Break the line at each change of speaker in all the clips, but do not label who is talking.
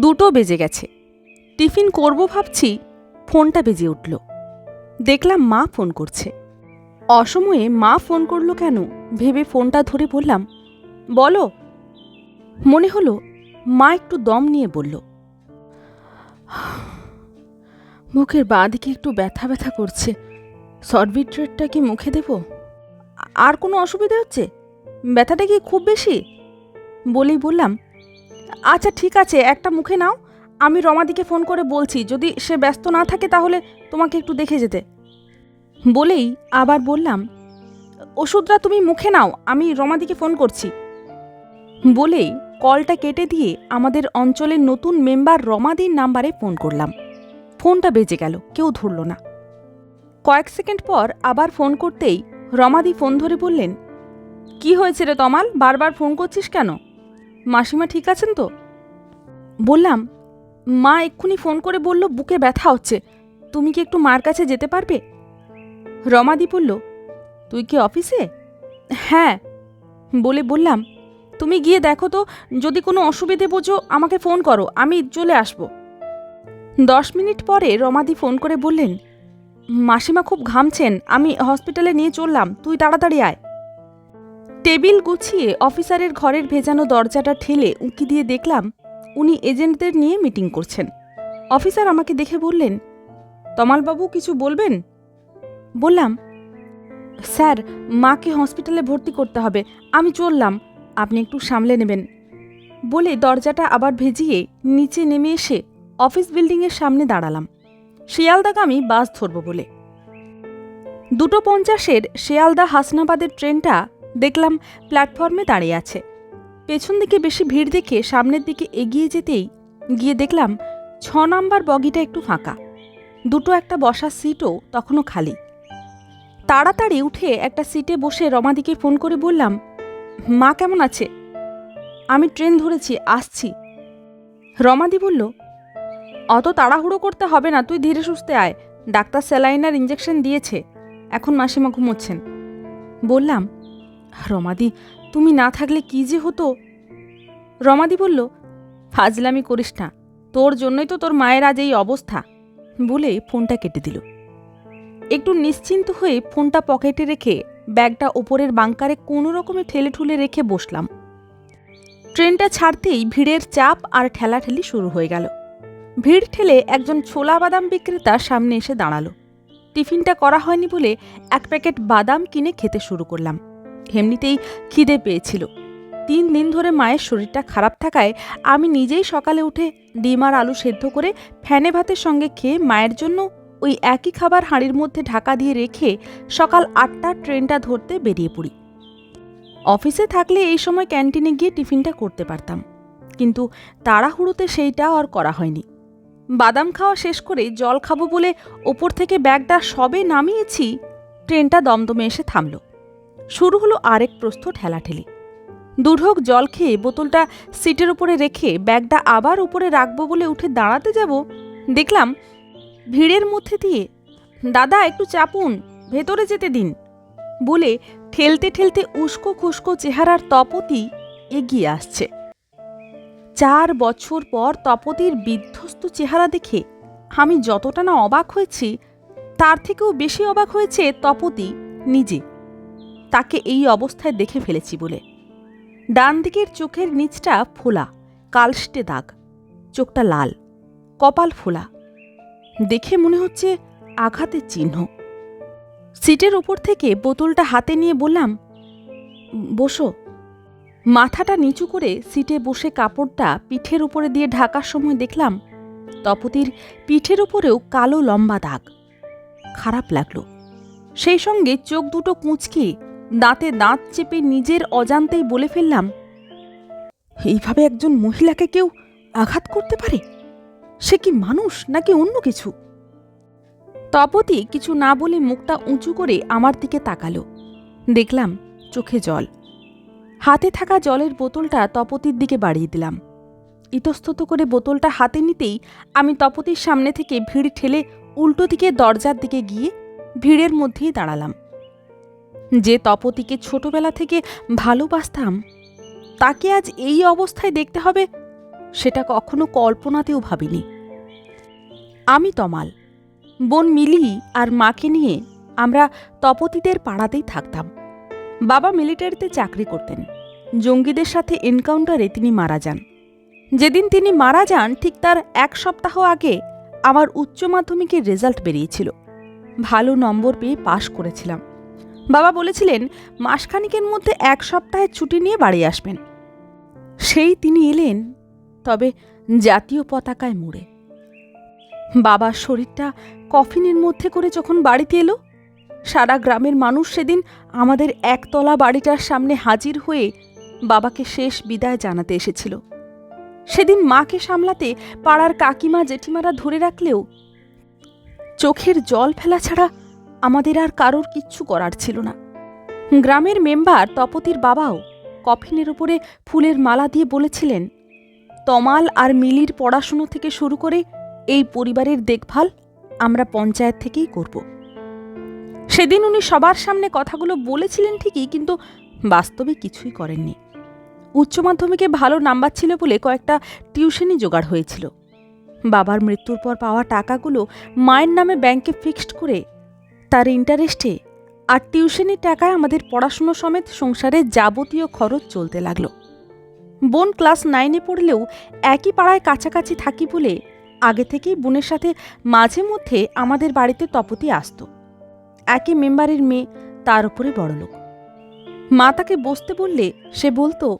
দুটো বেজে গেছে। টিফিন করব ভাবছি, ফোনটা বেজে উঠল। দেখলাম মা ফোন করছে। অসময়ে মা ফোন করল কেন? ভেবে ফোনটা ধরে বললাম, বলো। মনে হলো, মা একটু দম নিয়ে বলল, মুখের বাঁ দিকে একটু ব্যথা ব্যথা করছে। সরবিট্রেটটা কি মুখে দেব? আর কোনো অসুবিধা হচ্ছে? ব্যথাটা কি খুব বেশি? বলেই বললাম আচ্ছা ঠিক আছে, একটা মুখে নাও। আমি রমাদিকে ফোন করে বলছি, যদি সে ব্যস্ত না থাকে তাহলে তোমাকে একটু দেখে যেতে। বলেই আবার বললাম, ওষুধটা তুমি মুখে নাও, আমি রমাদিকে ফোন করছি। বলেই কলটা কেটে দিয়ে আমাদের অঞ্চলের নতুন মেম্বার রমাদির নাম্বারে ফোন করলাম। ফোনটা বেজে গেল, কেউ ধরল না। কয়েক সেকেন্ড পর আবার ফোন করতেই রমাদি ফোন ধরে বললেন, কি হয়েছে রে তমাল? বারবার ফোন করছিস কেন? মাসিমা ঠিক আছেন তো? বললাম, মা এক্ষুনি ফোন করে বলল বুকে ব্যথা হচ্ছে, তুমি কি একটু মার কাছে যেতে পারবে? রমাদি বলল, তুই কি অফিসে? হ্যাঁ বলে বললাম, তুমি গিয়ে দেখো তো, যদি কোনো অসুবিধে বোঝো আমাকে ফোন করো, আমি চলে আসব। দশ মিনিট পরে রমাদি ফোন করে বললেন, মাসিমা খুব ঘামছেন, আমি হসপিটালে নিয়ে চললাম, তুই তাড়াতাড়ি আয়। টেবিল গুছিয়ে অফিসারের ঘরের ভেজানো দরজাটা ঠেলে উঁকি দিয়ে দেখলাম উনি এজেন্টদের নিয়ে মিটিং করছেন। অফিসার আমাকে দেখে বললেন, তমালবাবু, কিছু বলবেন? বললাম, স্যার, মাকে হসপিটালে ভর্তি করতে হবে, আমি চললাম, আপনি একটু সামলে নেবেন। বলে দরজাটা আবার ভেজিয়ে নিচে নেমে এসে অফিস বিল্ডিংয়ের সামনে দাঁড়ালাম। শিয়ালদাগামী বাস ধরব বলে। দুটো পঞ্চাশের শিয়ালদা হাসনাবাদের ট্রেনটা দেখলাম প্ল্যাটফর্মে দাঁড়িয়ে আছে। পেছন দিকে বেশি ভিড় দেখে সামনের দিকে এগিয়ে যেতেই গিয়ে দেখলাম ছ নাম্বার বগিটা একটু ফাঁকা। দুটো একটা বসার সিটও তখনও খালি। তাড়াতাড়ি উঠে একটা সিটে বসে রমাদিকে ফোন করে বললাম, মা কেমন আছে? আমি ট্রেন ধরেছি, আসছি। রমাদি বলল, অত তাড়াহুড়ো করতে হবে না, তুই ধীরে সুস্থে আয়। ডাক্তার স্যালাইনার ইঞ্জেকশন দিয়েছে, এখন মাসিমা ঘুমোচ্ছেন। বললাম রমাদি, তুমি না থাকলে কি যে হতো? রমাদি বলল, ফাজলামি করিস না, তোর জন্যই তো তোর মায়ের আজ এই অবস্থা। বলে ফোনটা কেটে দিল। একটু নিশ্চিন্ত হয়ে ফোনটা পকেটে রেখে ব্যাগটা ওপরের বাংকারে কোনো রকমে ঠেলে ঠুলে রেখে বসলাম। ট্রেনটা ছাড়তেই ভিড়ের চাপ আর ঠেলাঠেলি শুরু হয়ে গেল। ভিড় ঠেলে একজন ছোলা বাদাম বিক্রেতা সামনে এসে দাঁড়াল। টিফিনটা করা হয়নি বলে এক প্যাকেট বাদাম কিনে খেতে শুরু করলাম। এমনিতেই খিদে পেয়েছিল। তিন দিন ধরে মায়ের শরীরটা খারাপ থাকায় আমি নিজেই সকালে উঠে ডিম আর আলু সেদ্ধ করে ফ্যানে ভাতের সঙ্গে খেয়ে মায়ের জন্য ওই একই খাবার হাঁড়ির মধ্যে ঢাকা দিয়ে রেখে সকাল আটটার ট্রেনটা ধরতে বেরিয়ে পড়ি। অফিসে থাকলে এই সময় ক্যান্টিনে গিয়ে টিফিনটা করতে পারতাম, কিন্তু তাড়াহুড়োতে সেইটা আর করা হয়নি। বাদাম খাওয়া শেষ করে জল খাব বলে ওপর থেকে ব্যাগটা সবে নামিয়েছি, ট্রেনটা দমদমে এসে থামল। শুরু হলো আরেক প্রস্থ ঠেলাঠেলি। দুঢোক জল খেয়ে বোতলটা সিটের উপরে রেখে ব্যাগটা আবার উপরে রাখব বলে উঠে দাঁড়াতে যাব? দেখলাম ভিড়ের মধ্যে দিয়ে, দাদা, একটু চাপুন, ভেতরে যেতে দিন। বলে ঠেলতে ঠেলতে উস্কো খুস্কো চেহারার তপতি এগিয়ে আসছে। চার বছর পর তপতির বিধ্বস্ত চেহারা দেখে আমি যতটা না অবাক হয়েছি, তার থেকেও বেশি অবাক হয়েছে তপতি নিজে। তাকে এই অবস্থায় দেখে ফেলেছি বলে। ডান দিকের চোখের নিচটা ফোলা কালস্টে দাগ। চোখটা লাল, কপাল ফোলা। দেখে মনে হচ্ছে আঘাতের চিহ্ন। সিটের ওপর থেকে বোতলটা হাতে নিয়ে বললাম, বসো। মাথাটা নিচু করে সিটে বসে কাপড়টা পিঠের উপরে দিয়ে ঢাকার সময় দেখলাম, তপতির পিঠের উপরেও কালো লম্বা দাগ। খারাপ লাগল। সেই সঙ্গে চোখ দুটো কুঁচকে দাঁতে দাঁত চেপে নিজের অজান্তেই বলে ফেললাম, এইভাবে একজন মহিলাকে কেউ আঘাত করতে পারে? সে কি মানুষ নাকি অন্য কিছু? তপতি কিছু না বলে মুখটা উঁচু করে আমার দিকে তাকালো। দেখলাম চোখে জল। হাতে থাকা জলের বোতলটা তপতির দিকে বাড়িয়ে দিলাম। ইতস্তত করে বোতলটা হাতে নিতেই আমি তপতির সামনে থেকে ভিড় ঠেলে উল্টো দিকে দরজার দিকে গিয়ে ভিড়ের মধ্যেই দাঁড়ালাম। যে তপতিকে ছোটবেলা থেকে ভালোবাসতাম, তাকে আজ এই অবস্থায় দেখতে হবে সেটা কখনো কল্পনাতেও ভাবিনি। আমি তমাল, বোন মিলি আর মাকে নিয়ে আমরা তপতিদের পাড়াতেই থাকতাম। বাবা মিলিটারিতে চাকরি করতেন, জঙ্গিদের সাথে এনকাউন্টারে তিনি মারা যান। যেদিন তিনি মারা যান, ঠিক তার এক সপ্তাহ আগে আমার উচ্চ মাধ্যমিকের রেজাল্ট বেরিয়েছিল। ভালো নম্বর পেয়ে পাশ করেছিলাম। বাবা বলেছিলেন, মাসখানিকের মধ্যে এক সপ্তাহের ছুটি নিয়ে বাড়ি আসবেন। সেই তিনি এলেন, তবে জাতীয় পতাকায় মুড়ে। বাবার শরীরটা কফিনের মধ্যে করে যখন বাড়িতে এলো, সারা গ্রামের মানুষ সেদিন আমাদের একতলা বাড়িটার সামনে হাজির হয়ে বাবাকে শেষ বিদায় জানাতে এসেছিল। সেদিন মাকে সামলাতে পাড়ার কাকিমা জেঠিমারা ধরে রাখলেও চোখের জল ফেলা ছাড়া আমাদের আর কারোর কিচ্ছু করার ছিল না। গ্রামের মেম্বার তপতির বাবাও কফিনের উপরে ফুলের মালা দিয়ে বলেছিলেন, তমাল আর মিলির পড়াশুনো থেকে শুরু করে এই পরিবারের দেখভাল আমরা পঞ্চায়েত থেকেই করব। সেদিন উনি সবার সামনে কথাগুলো বলেছিলেন ঠিকই, কিন্তু বাস্তবে কিছুই করেননি। উচ্চ মাধ্যমিকে ভালো নাম্বার ছিল বলে কয়েকটা টিউশনই জোগাড় হয়েছিল। বাবার মৃত্যুর পর পাওয়া টাকাগুলো মায়ের নামে ব্যাংকে ফিক্সড করে তার ইন্টারেস্টে আর টিউশনের টাকায় আমাদের পড়াশুনো সমেত সংসারের যাবতীয় খরচ চলতে লাগল। বোন ক্লাস নাইনে পড়লেও একই পাড়ায় কাছাকাছি থাকি বলে আগে থেকেই বোনের সাথে মাঝে মধ্যে আমাদের বাড়িতে তপতি আসত। একই মেম্বারের মেয়ে তার উপরে বড়লোক। মা তাকে বসতে বললে সে বলতো,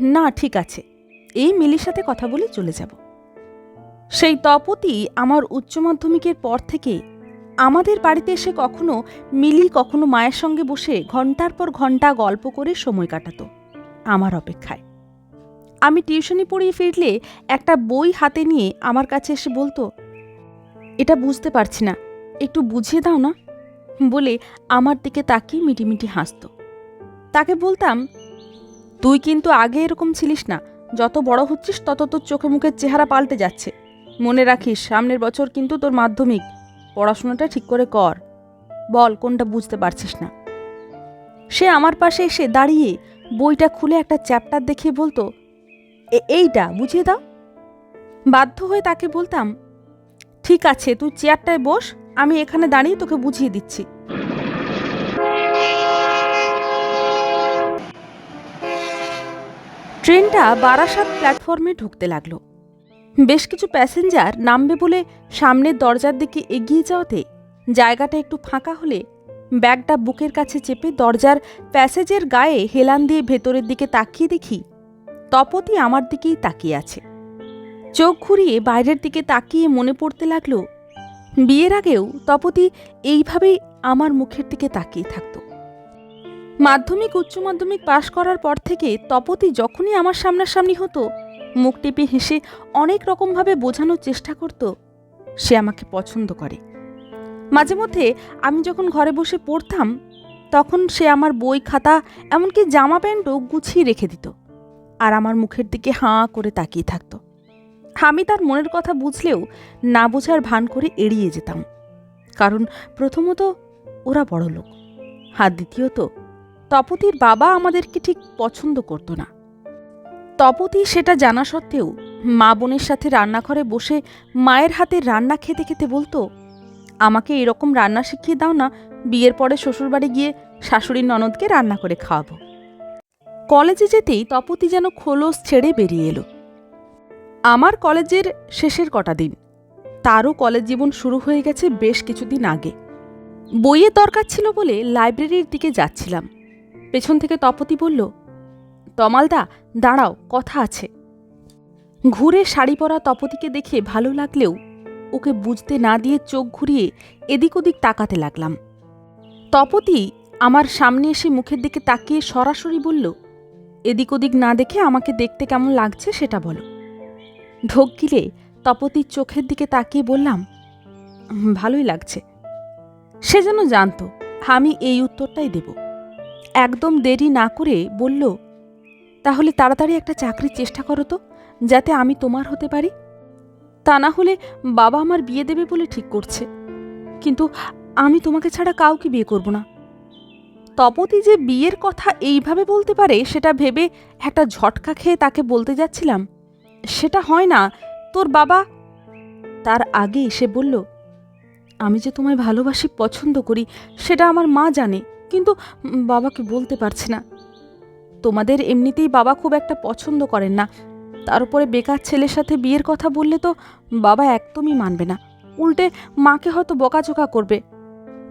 না, ঠিক আছে, এই মিলির সাথে কথা বলে চলে যাব। সেই তপতি আমার উচ্চ মাধ্যমিকের পর থেকে আমাদের বাড়িতে এসে কখনো মিলি কখনো মায়ের সঙ্গে বসে ঘণ্টার পর ঘণ্টা গল্প করে সময় কাটাতো, আমার অপেক্ষায়। আমি টিউশনি পড়িয়ে ফিরলে একটা বই হাতে নিয়ে আমার কাছে এসে বলতো, এটা বুঝতে পারছি না, একটু বুঝিয়ে দাও না? বলে আমার দিকে তাকিয়ে মিটিমিটি হাসত। তাকে বলতাম, তুই কিন্তু আগে এরকম ছিলিস না, যত বড় হচ্ছিস তত তোর চোখে মুখের চেহারা পাল্টে যাচ্ছে। মনে রাখিস, সামনের বছর কিন্তু তোর মাধ্যমিক পড়াশোনাটা ঠিক করে কর। বল, কোনটা বুঝতে পারছিস না। সে আমার পাশে এসে দাঁড়িয়ে বইটা খুলে একটা চ্যাপ্টার দেখিয়ে বলতো, "এ- এইটা বুঝিয়ে দাও। বাধ্য হয়ে তাকে বলতাম, ঠিক আছে, তুই চেয়ারটায় বস, আমি এখানে দাঁড়িয়ে তোকে বুঝিয়ে দিচ্ছি। ট্রেনটা বারাসাত প্ল্যাটফর্মে ঢুকতে লাগল। বেশ কিছু প্যাসেঞ্জার নামবে বলে সামনের দরজার দিকে এগিয়ে যাওয়াতে জায়গাটা একটু ফাঁকা হলে ব্যাগটা বুকের কাছে চেপে দরজার প্যাসেজের গায়ে হেলান দিয়ে ভেতরের দিকে তাকিয়ে দেখি তপতি আমার দিকেই তাকিয়ে আছে। চোখ ঘুরিয়ে বাইরের দিকে তাকিয়ে মনে পড়তে লাগল, বিয়ের আগেও তপতি এইভাবেই আমার মুখের দিকে তাকিয়ে থাকতো। মাধ্যমিক, উচ্চ মাধ্যমিক পাশ করার পর থেকে তপতি যখনই আমার সামনাসামনি হতো মুখ টিপে হেসে অনেক রকমভাবে বোঝানোর চেষ্টা করত। সে আমাকে পছন্দ করে। মাঝে মধ্যে আমি যখন ঘরে বসে পড়তাম, তখন সে আমার বই, খাতা, এমনকি জামা প্যান্টও গুছিয়ে রেখে দিত আর আমার মুখের দিকে হাঁ করে তাকিয়ে থাকত। আমি তার মনের কথা বুঝলেও না বোঝার ভান করে এড়িয়ে যেতাম। কারণ প্রথমত ওরা বড় লোক আর দ্বিতীয়ত তপতির বাবা আমাদেরকে ঠিক পছন্দ করতো না। তপতি সেটা জানা সত্ত্বেও মা বোনের সাথে রান্নাঘরে বসে মায়ের হাতে রান্না খেতে খেতে বলতো, আমাকে এরকম রান্না শিখিয়ে দাও না, বিয়ের পরে শ্বশুরবাড়ি গিয়ে শাশুড়ির ননদকে রান্না করে খাওয়াবো। কলেজে যেতেই তপতি যেন খোলস ছেড়ে বেরিয়ে এলো। আমার কলেজের শেষের কটা দিন, তারও কলেজ জীবন শুরু হয়ে গেছে বেশ কিছুদিন আগে। বইয়ের দরকার ছিল বলে লাইব্রেরির দিকে যাচ্ছিলাম। পেছন থেকে তপতি বলল তমালদা, দাঁড়াও, কথা আছে। ঘুরে শাড়ি পরা তপতিকে দেখে ভালো লাগলেও ওকে বুঝতে না দিয়ে চোখ ঘুরিয়ে এদিক ওদিক তাকাতে লাগলাম। তপতি আমার সামনে এসে মুখের দিকে তাকিয়ে সরাসরি বলল, এদিক ওদিক না দেখে আমাকে দেখতে কেমন লাগছে সেটা বলো। ঢোক গিলে তপতির চোখের দিকে তাকিয়ে বললাম ভালোই লাগছে। সে যেন জানতো, আমি এই উত্তরটাই দেব। একদম দেরি না করে বলল তাহলে তাড়াতাড়ি একটা চাকরির চেষ্টা করো তো, যাতে আমি তোমার হতে পারি। তা না হলে বাবা আমার বিয়ে দেবে বলে ঠিক করছে। কিন্তু আমি তোমাকে ছাড়া কাউকে বিয়ে করব না। তপতি যে বিয়ের কথা এইভাবে বলতে পারে, সেটা ভেবে একটা ঝটকা খেয়ে তাকে বলতে যাচ্ছিলাম। সেটা হয় না। তোর বাবা? তার আগে এসে বলল, আমি যে তোমায় ভালোবাসি, পছন্দ করি, সেটা আমার মা জানে, কিন্তু বাবাকে বলতে পারছি না। তোমাদের এমনিতেই বাবা খুব একটা পছন্দ করেন না। তার উপরে বেকার ছেলের সাথে বিয়ের কথা বললে তো বাবা একদমই মানবে না। উল্টে মাকে হয়তো বকাঝোকা করবে।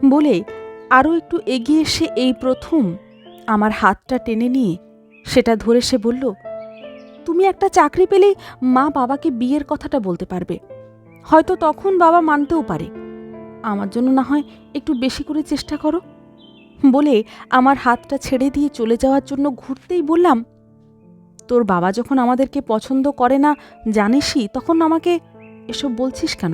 বলে আরও একটু এগিয়ে এসে এই প্রথম আমার হাতটা টেনে নিয়ে সেটা ধরে সে বলল, তুমি একটা চাকরি পেলেই মা বাবাকে বিয়ের কথাটা বলতে পারবে। হয়তো তখন বাবা মানতেও পারে। আমার জন্য না হয় একটু বেশি করে চেষ্টা করো। বলে আমার হাতটা ছেড়ে দিয়ে চলে যাওয়ার জন্য ঘুরতেই বললাম, তোর বাবা যখন আমাদেরকে পছন্দ করে না জানিসই, তখন আমাকে এসব বলছিস কেন?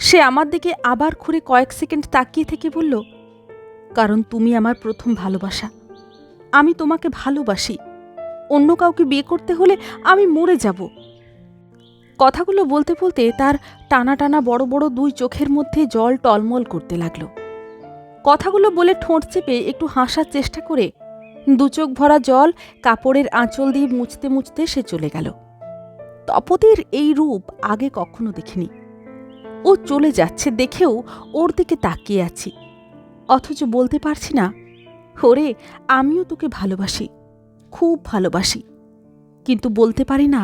সে আমার দিকে আবার ঘুরে কয়েক সেকেন্ড তাকিয়ে থেকে বলল, কারণ তুমি আমার প্রথম ভালোবাসা। আমি তোমাকে ভালোবাসি। অন্য কাউকে বিয়ে করতে হলে আমি মরে যাব। কথাগুলো বলতে বলতে তার টানা টানা বড় বড় দুই চোখের মধ্যে জল টলমল করতে লাগল। কথাগুলো বলে ঠোঁট চেপে একটু হাসার চেষ্টা করে দু চোখ ভরা জল কাপড়ের আঁচল দিয়ে মুছতে মুছতে সে চলে গেল। তপতির এই রূপ আগে কখনো দেখিনি। ও চলে যাচ্ছে দেখেও ওর দিকে তাকিয়ে আছি। অথচ বলতে পারছি না, ওরে, আমিও তোকে ভালোবাসি, খুব ভালোবাসি। কিন্তু বলতে পারি না,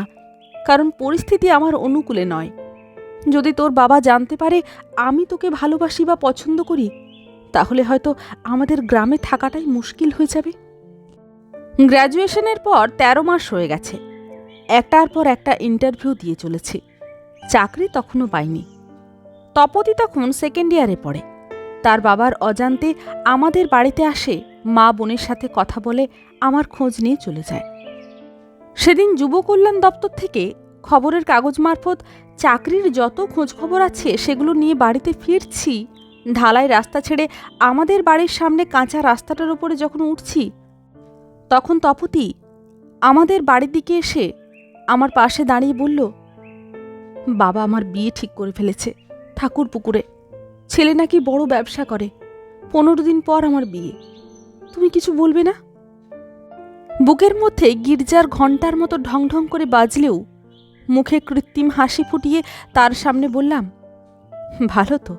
কারণ পরিস্থিতি আমার অনুকূলে নয়। যদি তোর বাবা জানতে পারে আমি তোকে ভালোবাসি বা পছন্দ করি তাহলে হয়তো আমাদের গ্রামে থাকাটাই মুশকিল হয়ে যাবে। গ্র্যাজুয়েশনের পর ১৩ মাস হয়ে গেছে। একটার পর একটা ইন্টারভিউ দিয়ে চলেছি। চাকরি তখনও পাইনি। তপতি তখন সেকেন্ড ইয়ারে পড়ে। তার বাবার অজান্তে আমাদের বাড়িতে আসে, মা বোনের সাথে কথা বলে আমার খোঁজ নিয়ে চলে যায়। সেদিন যুব কল্যাণ দপ্তর থেকে খবরের কাগজ মারফত চাকরির যত খোঁজখবর আছে সেগুলো নিয়ে বাড়িতে ফিরছি ঢালাই রাস্তা ছেড়ে আমাদের বাড়ির সামনে কাঁচা রাস্তাটার উপরে যখন উঠছি, তখন তপতি আমাদের বাড়ির দিকে এসে আমার পাশে দাঁড়িয়ে বলল, বাবা আমার বিয়ে ঠিক করে ফেলেছে ঠাকুর পুকুরে। ছেলে নাকি বড় ব্যবসা করে। পনেরো দিন পর আমার বিয়ে। তুমি কিছু বলবে না? বুকের মধ্যে গির্জার ঘণ্টার মতো ঢং ঢং করে বাজলেও মুখে কৃত্রিম হাসি ফুটিয়ে তার সামনে বললাম, ভালো তো।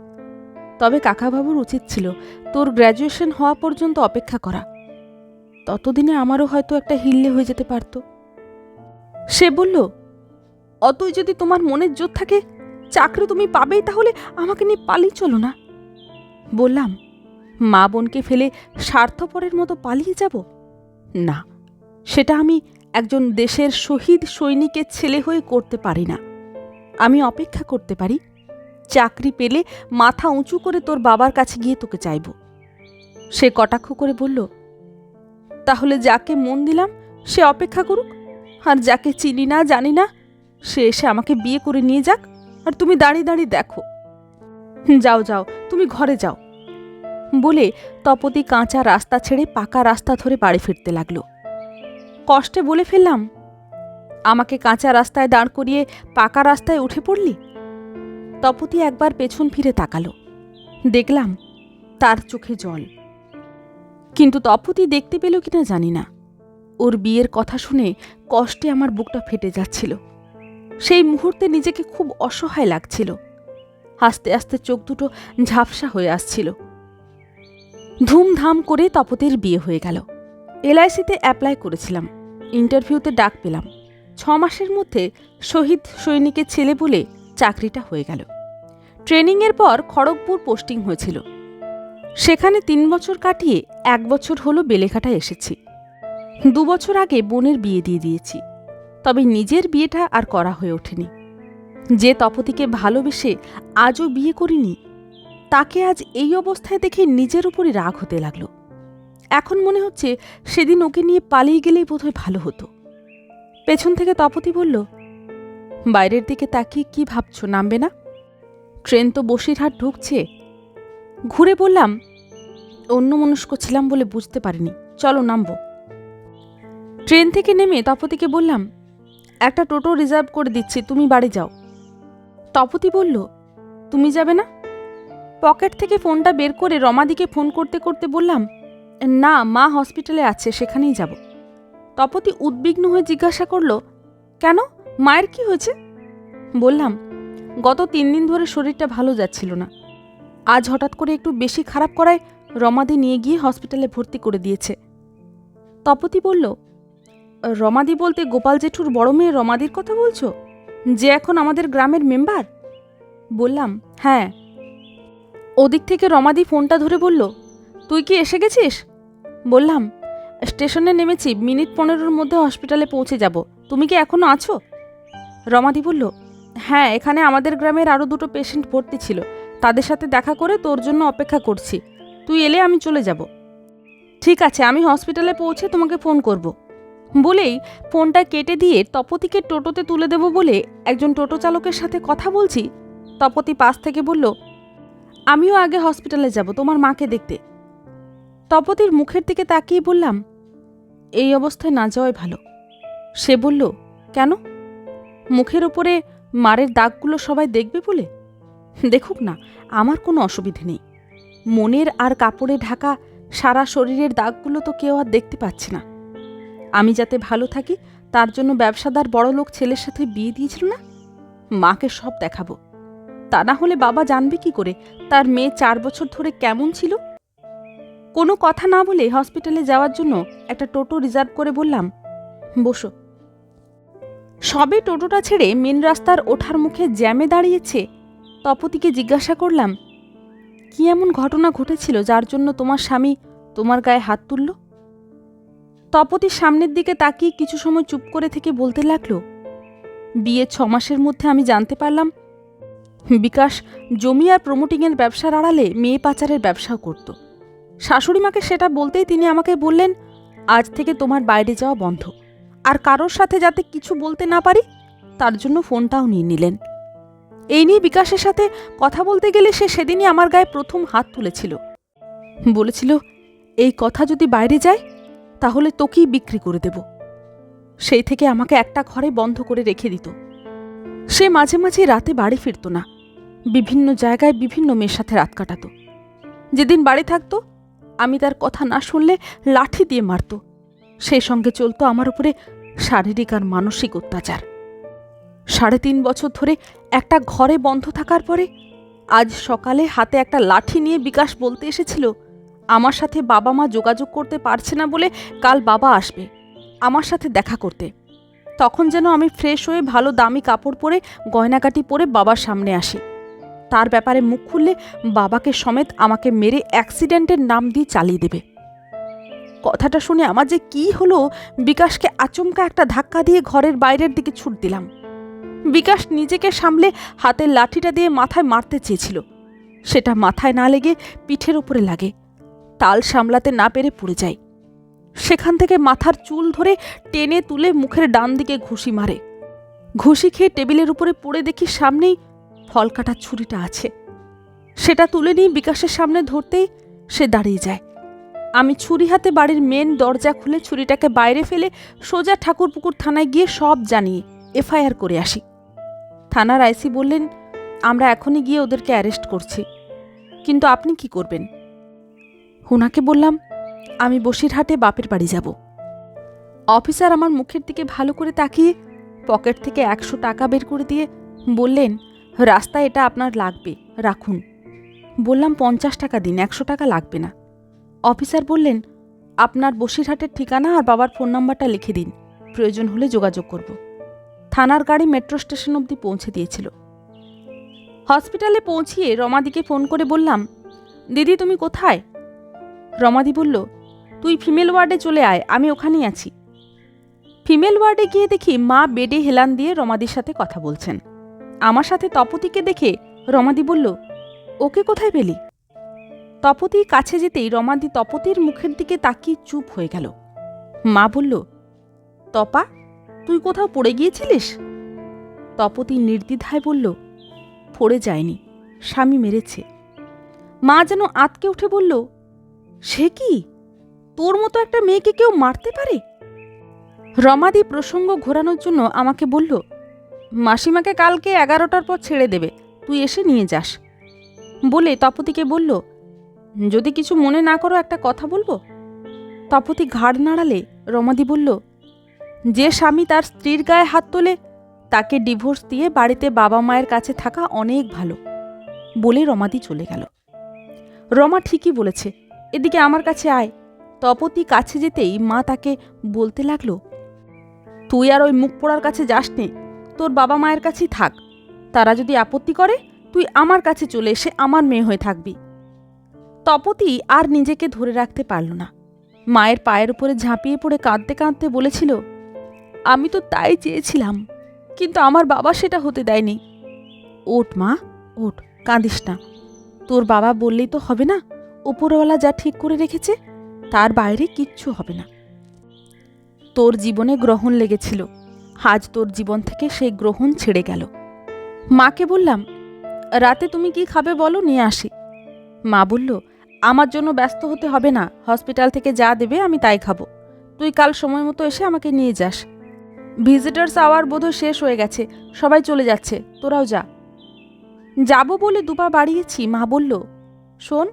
তবে কাকাবাবুর উচিত ছিল তোর গ্র্যাজুয়েশন হওয়া পর্যন্ত অপেক্ষা করা। ততদিনে আমারও হয়তো একটা হিল্লে হয়ে যেতে পারত। সে বলল, অতই যদি তোমার মনের জোর থাকে, চাকরি তুমি পাবেই তাহলে আমাকে নিয়ে পালিয়ে চলো না। বললাম, মা বোনকে ফেলে স্বার্থপরের মতো পালিয়ে যাব? না, সেটা আমি একজন দেশের শহীদ সৈনিকের ছেলে হয়ে করতে পারি না। আমি অপেক্ষা করতে পারি চাকরি পেলে মাথা উঁচু করে তোর বাবার কাছে গিয়ে তোকে চাইব। সে কটাক্ষ করে বলল, তাহলে যাকে মন দিলাম, সে অপেক্ষা করুক। আর যাকে চিনি না, জানি না, সে এসে আমাকে বিয়ে করে নিয়ে যাক। আর তুমি দাঁড়িয়ে দাঁড়িয়ে দেখো। যাও যাও, তুমি ঘরে যাও। বলে তপতি কাঁচা রাস্তা ছেড়ে পাকা রাস্তা ধরে বাড়ি ফিরতে লাগল। কষ্টে বলে ফেললাম, আমাকে কাঁচা রাস্তায় দাঁড় করিয়ে পাকা রাস্তায় উঠে পড়লি? তপতি একবার পেছন ফিরে তাকালো। দেখলাম তার চোখে জল। কিন্তু তপতি দেখতে পেল কিনা জানি না। ওর বিয়ের কথা শুনে কষ্টে আমার বুকটা ফেটে যাচ্ছিল। সেই মুহূর্তে নিজেকে খুব অসহায় লাগছিল। আস্তে আস্তে চোখ দুটো ঝাপসা হয়ে আসছিল। ধুমধাম করে তপতির বিয়ে হয়ে গেল। এলআইসিতে অ্যাপ্লাই করেছিলাম। ইন্টারভিউতে ডাক পেলাম। ছ মাসের মধ্যে শহীদ সৈনিকের ছেলে বলে চাকরিটা হয়ে গেল। ট্রেনিংয়ের পর খড়গপুর পোস্টিং হয়েছিল। সেখানে তিন বছর কাটিয়ে এক বছর হলো বেলেঘাটায় এসেছি। দু বছর আগে বোনের বিয়ে দিয়ে দিয়েছি। তবে নিজের বিয়েটা আর করা হয়ে ওঠেনি। যে তপতিকে ভালোবেসে আজও বিয়ে করিনি, তাকে আজ এই অবস্থায় দেখে নিজের উপরই রাগ হতে লাগল। এখন মনে হচ্ছে সেদিন ওকে নিয়ে পালিয়ে গেলেই বোধহয় ভালো হতো। পেছন থেকে তপতি বলল বাইরের দিকে তাকিয়ে কি ভাবছ, নামবে না? ট্রেন তো বসিরহাট ঢুকছে। ঘুরে বললাম, অন্য মনস্ক ছিলাম বলে বুঝতে পারিনি। চলো, নামবো। ট্রেন থেকে নেমে তপতিকে বললাম, একটা টোটো রিজার্ভ করে দিচ্ছি, তুমি বাড়ি যাও। তপতি বলল, তুমি যাবে না? পকেট থেকে ফোনটা বের করে রমাদিকে ফোন করতে করতে বললাম, না, মা হসপিটালে আছে, সেখানেই যাব। তপতি উদ্বিগ্ন হয়ে জিজ্ঞাসা করল, কেন? মায়ের কি হয়েছে? বললাম, গত তিন দিন ধরে শরীরটা ভালো যাচ্ছিল না। আজ হঠাৎ করে একটু বেশি খারাপ করায় রমাদি নিয়ে গিয়ে হসপিটালে ভর্তি করে দিয়েছে। তপতি বলল, রমাদি বলতে গোপাল জেঠুর বড় মেয়ে রমাদির কথা বলছো? যে এখন আমাদের গ্রামের মেম্বার? বললাম হ্যাঁ। ওদিক থেকে রমাদি ফোনটা ধরে বলল, তুই কি এসে গেছিস? বললাম, স্টেশনে নেমেছি, মিনিট পনেরোর মধ্যে হসপিটালে পৌঁছে যাব। তুমি কি এখনও আছো? রমাদি বলল হ্যাঁ এখানে আমাদের গ্রামের আরও দুটো পেশেন্ট ভর্তি ছিল। তাদের সাথে দেখা করে তোর জন্য অপেক্ষা করছি। তুই এলে আমি চলে যাব। ঠিক আছে, আমি হসপিটালে পৌঁছে তোমাকে ফোন করব। বলেই ফোনটা কেটে দিয়ে তপতিকে টোটোতে তুলে দেব বলে একজন টোটো চালকের সাথে কথা বলছি। তপতি পাশ থেকে বলল, আমিও আগে হসপিটালে যাব, তোমার মাকে দেখতে। তপতির মুখের দিকে তাকিয়ে বললাম, এই অবস্থায় না যাওয়াই ভালো। সে বলল, কেন? মুখের ওপরে মারের দাগগুলো সবাই দেখবে বলে? দেখুক না, আমার কোনো অসুবিধে নেই। মনের আর কাপড়ে ঢাকা সারা শরীরের দাগগুলো তো কেউ আর দেখতে পাচ্ছে না। আমি যাতে ভালো থাকি, তার জন্য ব্যবসাদার বড়লোক ছেলের সাথে বিয়ে দিয়েছিল না? মাকে সব দেখাবো। তা না হলে বাবা জানবে কি করে? তার মেয়ে চার বছর ধরে কেমন ছিল? কোনো কথা না বলে হসপিটালে যাওয়ার জন্য একটা টোটো রিজার্ভ করে বললাম, বসো। সবে টোটোটা ছেড়ে মেন রাস্তার ওঠার মুখে জ্যামে দাঁড়িয়েছে। তপতিকে জিজ্ঞাসা করলাম, কি এমন ঘটনা ঘটেছিল যার জন্য তোমার স্বামী তোমার গায়ে হাত তুলল? তপতি সামনের দিকে তাকিয়ে কিছু সময় চুপ করে থেকে বলতে লাগল বিয়ে ছ মাসের মধ্যে আমি জানতে পারলাম, বিকাশ জমি আর প্রমোটিংয়ের ব্যবসার আড়ালে মেয়ে পাচারের ব্যবসাও করত। শাশুড়ি মাকে সেটা বলতেই তিনি আমাকে বললেন, আজ থেকে তোমার বাইরে যাওয়া বন্ধ। আর কারোর সাথে যাতে কিছু বলতে না পারি, তার জন্য ফোনটাও নিয়ে নিলেন। এই নিয়ে বিকাশের সাথে কথা বলতে গেলে সে সেদিনই আমার গায়ে প্রথম হাত তুলেছিল। বলেছিল, এই কথা যদি বাইরে যায়, তাহলে তোকেই বিক্রি করে দেব। সেই থেকে আমাকে একটা ঘরে বন্ধ করে রেখে দিত। সে মাঝে মাঝে রাতে বাড়ি ফিরত না। বিভিন্ন জায়গায় বিভিন্ন মেয়ের সাথে রাত কাটাতো। যেদিন বাড়ি থাকতো, আমি তার কথা না শুনলে লাঠি দিয়ে মারত। সেই সঙ্গে চলতো আমার উপরে শারীরিক আর মানসিক অত্যাচার। সাড়ে তিন বছর ধরে একটা ঘরে বন্ধ থাকার পরে আজ সকালে হাতে একটা লাঠি নিয়ে বিকাশ বলতে এসেছিল, আমার সাথে বাবা মা যোগাযোগ করতে পারছে না বলে কাল বাবা আসবে, আমার সাথে দেখা করতে। তখন যেন আমি ফ্রেশ হয়ে ভালো দামি কাপড় পরে গয়নাকাটি পরে বাবার সামনে আসি। তার ব্যাপারে মুখ খুললে বাবাকে সমেত আমাকে মেরে অ্যাক্সিডেন্টের নাম দিয়ে চালিয়ে দেবে। কথাটা শুনে আমার যে কি হলো, বিকাশকে আচমকা একটা ধাক্কা দিয়ে ঘরের বাইরের দিকে ছুট দিলাম। বিকাশ নিজেকে সামলে হাতের লাঠিটা দিয়ে মাথায় মারতে চেয়েছিল। সেটা মাথায় না লেগে পিঠের উপরে লাগে। তাল সামলাতে না পেরে পড়ে যায়। সেখান থেকে মাথার চুল ধরে টেনে তুলে মুখের ডান দিকে ঘুষি মারে। ঘুষি খেয়ে টেবিলের উপরে পড়ে দেখি সামনেই ফল কাটার ছুরিটা আছে। সেটা তুলে নিয়ে বিকাশের সামনে ধরতেই সে দাঁড়িয়ে যায়। আমি ছুরি হাতে বাড়ির মেন দরজা খুলে ছুরিটাকে বাইরে ফেলে সোজা ঠাকুরপুকুর থানায় গিয়ে সব জানিয়ে এফআইআর করে আসি। থানার আইসি বললেন, আমরা এখনই গিয়ে ওদেরকে অ্যারেস্ট করছি। কিন্তু আপনি কি করবেন? হুনাকে বললাম, আমি বসিরহাটে বাপের বাড়ি যাব। অফিসার আমার মুখের দিকে ভালো করে তাকিয়ে পকেট থেকে একশো টাকা বের করে দিয়ে বললেন, রাস্তায় এটা আপনার লাগবে, রাখুন। বললাম, পঞ্চাশ টাকা দিন, একশো টাকা লাগবে না। অফিসার বললেন, আপনার বসিরহাটের ঠিকানা আর বাবার ফোন নাম্বারটা লিখে দিন, প্রয়োজন হলে যোগাযোগ করব। থানার গাড়ি মেট্রো স্টেশন অবধি পৌঁছে দিয়েছিল। হসপিটালে পৌঁছিয়ে রমাদিকে ফোন করে বললাম, দিদি, তুমি কোথায়? রমাদি বলল, তুই ফিমেল ওয়ার্ডে চলে আয়, আমি ওখানেই আছি। ফিমেল ওয়ার্ডে গিয়ে দেখি মা বেডে হেলান দিয়ে রমাদির সাথে কথা বলছেন। আমার সাথে তপতিকে দেখে রমাদি বলল, ওকে কোথায় পেলি? তপতি কাছে যেতেই রমাদি তপতির মুখের দিকে তাকিয়ে চুপ হয়ে গেল। মা বলল, তপা, তুই কোথাও পড়ে গিয়েছিলিস? তপতি নির্দ্বিধায় বলল, পড়ে যায়নি, স্বামী মেরেছে। মা যেন আতকে উঠে বলল, সে কি? তোর মতো একটা মেয়েকে কেউ মারতে পারে? রমাদি প্রসঙ্গ ঘোরানোর জন্য আমাকে বলল, মাসিমাকে কালকে এগারোটার পর ছেড়ে দেবে, তুই এসে নিয়ে যাস। বলে তপতিকে বলল যদি কিছু মনে না করো একটা কথা বলব? তপতি ঘাড় নাড়ালে রমাদি বলল, যে স্বামী তার স্ত্রীর গায়ে হাত তোলে, তাকে ডিভোর্স দিয়ে বাড়িতে বাবা মায়ের কাছে থাকা অনেক ভালো। বলে রমাদি চলে গেল। রমা ঠিকই বলেছে, এদিকে আমার কাছে আয়। তপতি কাছে যেতেই মা তাকে বলতে লাগল, তুই আর ওই মুখ পোড়ার কাছে যাস নে, তোর বাবা মায়ের কাছেই থাক। তারা যদি আপত্তি করে, তুই আমার কাছে চলে এসে আমার মেয়ে হয়ে থাকবি। তপতি আর নিজেকে ধরে রাখতে পারল না। মায়ের পায়ের উপরে ঝাঁপিয়ে পড়ে কাঁদতে কাঁদতে বলেছিল, আমি তো তাই চেয়েছিলাম, কিন্তু আমার বাবা সেটা হতে দেয়নি। ওট মা ওট কাঁদিস না। তোর বাবা বললেই তো হবে না, উপরওয়ালা যা ঠিক করে রেখেছে, তার বাইরে কিচ্ছু হবে না। তোর জীবনে গ্রহণ লেগেছিল, আজ তোর জীবন থেকে সেই গ্রহণ ছেড়ে গেল। মাকে বললাম, রাতে তুমি কি খাবে বলো, নিয়ে আসি। মা বলল আমার জন্য ব্যস্ত হতে হবে না। হসপিটাল থেকে যা দেবে আমি তাই খাব। তুই কাল সময় মতো এসে আমাকে নিয়ে যাস। ভিজিটার্স আওয়ার বোধহয় শেষ হয়ে গেছে। সবাই চলে যাচ্ছে। তোরাও যা। যাব বলে দুপা বাড়িয়েছি, মা বলল, শোন,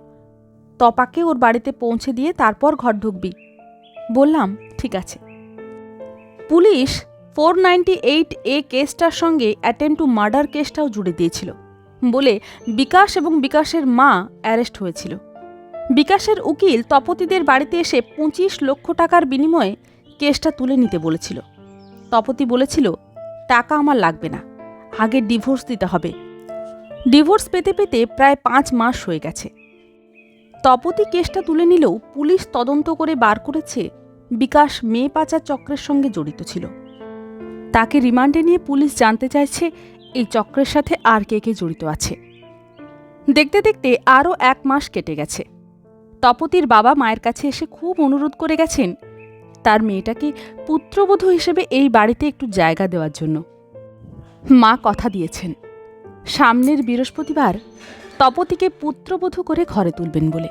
তপাকে ওর বাড়িতে পৌঁছে দিয়ে তারপর ঘর ঢুকবি। বললাম, ঠিক আছে। Police four ninety eight A কেসটার সঙ্গে অ্যাটেম্প টু মার্ডার কেসটাও জুড়ে দিয়েছিল। বলে বিকাশ এবং বিকাশের মা অ্যারেস্ট হয়েছিল। বিকাশের উকিল তপতিদের বাড়িতে এসে পঁচিশ লক্ষ টাকার বিনিময়ে কেসটা তুলে নিতে বলেছিল। তপতি বলেছিল, টাকা আমার লাগবে না, আগে ডিভোর্স দিতে হবে। ডিভোর্স পেতে পেতে প্রায় পাঁচ মাস হয়ে গেছে। তপতি কেসটা তুলে নিলেও পুলিশ তদন্ত করে বার করেছে বিকাশ মেয়ে পাচার চক্রের সঙ্গে জড়িত ছিল। তাকে রিমান্ডে নিয়ে পুলিশ জানতে চাইছে এই চক্রের সাথে আর কে কে জড়িত আছে। দেখতে দেখতে আরও এক মাস কেটে গেছে। তপতির বাবা মায়ের কাছে এসে খুব অনুরোধ করে গেছেন। তার মেয়েটাকে পুত্রবধূ হিসেবে এই বাড়িতে একটু জায়গা দেওয়ার জন্য। মা কথা দিয়েছেন। সামনের বৃহস্পতিবার তপতিকে পুত্রবধূ করে ঘরে তুলবেন বলে।